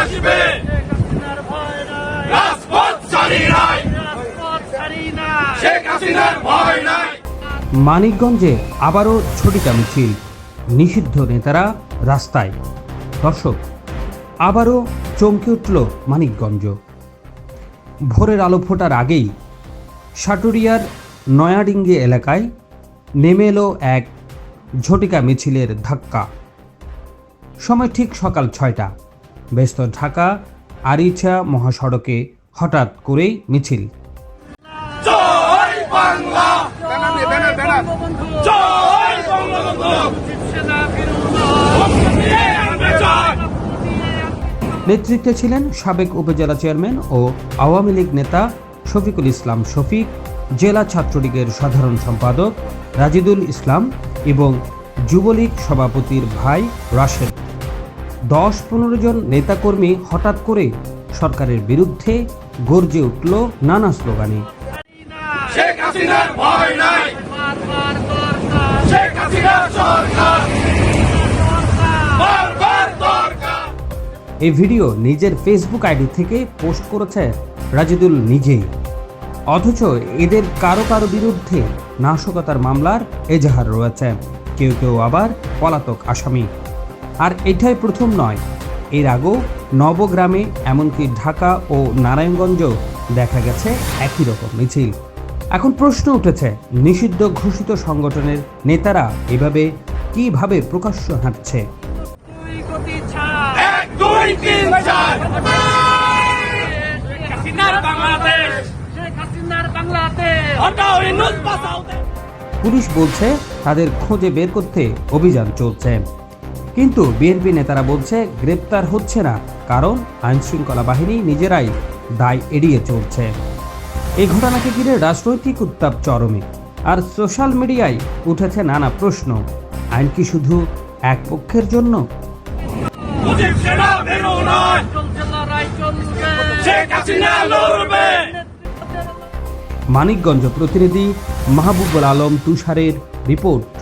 আসবে। মানিকগঞ্জে আবারও ছটিকা মিছিল। নিষিদ্ধ নেতারা রাস্তায়। দর্শক, আবারও চমকে উঠল মানিকগঞ্জ। ভোরের আলো ফোটার আগেই সাটুরিয়ার নয়াডিঙ্গি এলাকায় নেমে এলো এক ঝটিকা মিছিলের ধাক্কা। সময় ঠিক সকাল ছয়টা। ব্যস্ত ঢাকা আরিচা মহাসড়কে হঠাৎ করেই মিছিল। নেতৃত্বে ছিলেন সাবেক উপজেলা চেয়ারম্যান ও আওয়ামী লীগ নেতা শফিকুল ইসলাম শফিক জেলা ছাত্রলীগের সাধারণ সম্পাদক রাজিদুল ইসলাম এবং যুবলীগ সভাপতির ভাই রাশেদ। দশ পনেরো জন নেতাকর্মী হঠাৎ করে সরকারের বিরুদ্ধে গর্জে উঠল নানা স্লোগানে। শেখ হাসিনার ভয় নাই। শেখ হাসিনার সরকার। এই ভিডিও নিজের ফেসবুক আইডি থেকে পোস্ট করেছে রাজিদুল নিজেই। অথচ এদের কারও কারও বিরুদ্ধে নাশকতার মামলার এজাহার রয়েছে। কেউ কেউ আবার পলাতক আসামি। আর এটাই প্রথম নয়। এর আগেও নবগ্রামে এমনকি ঢাকা ও নারায়ণগঞ্জ দেখা গেছে একই রকম মিছিল। এখন প্রশ্ন উঠেছে, নিষিদ্ধ ঘোষিত সংগঠনের নেতারা এভাবে কীভাবে প্রকাশ্য হাঁটছে। পুলিশ বলছে, তাদের খোঁজে বের করতে অভিযান চলছে। কিন্তু বিএনপি নেতারা বলছে গ্রেপ্তার হচ্ছে না কারণ আইন শৃঙ্খলা বাহিনী নিজেরাই দায় এড়িয়ে চলছে। এই ঘটনাকে ঘিরে রাজনৈতিক উত্তাপ চরমে আর সোশ্যাল মিডিয়ায় উঠেছে নানা প্রশ্ন আইন কি শুধু এক পক্ষের জন্য? মানিকগঞ্জ প্রতিনিধি মাহবুবুল আলম তুষারের রিপোর্ট।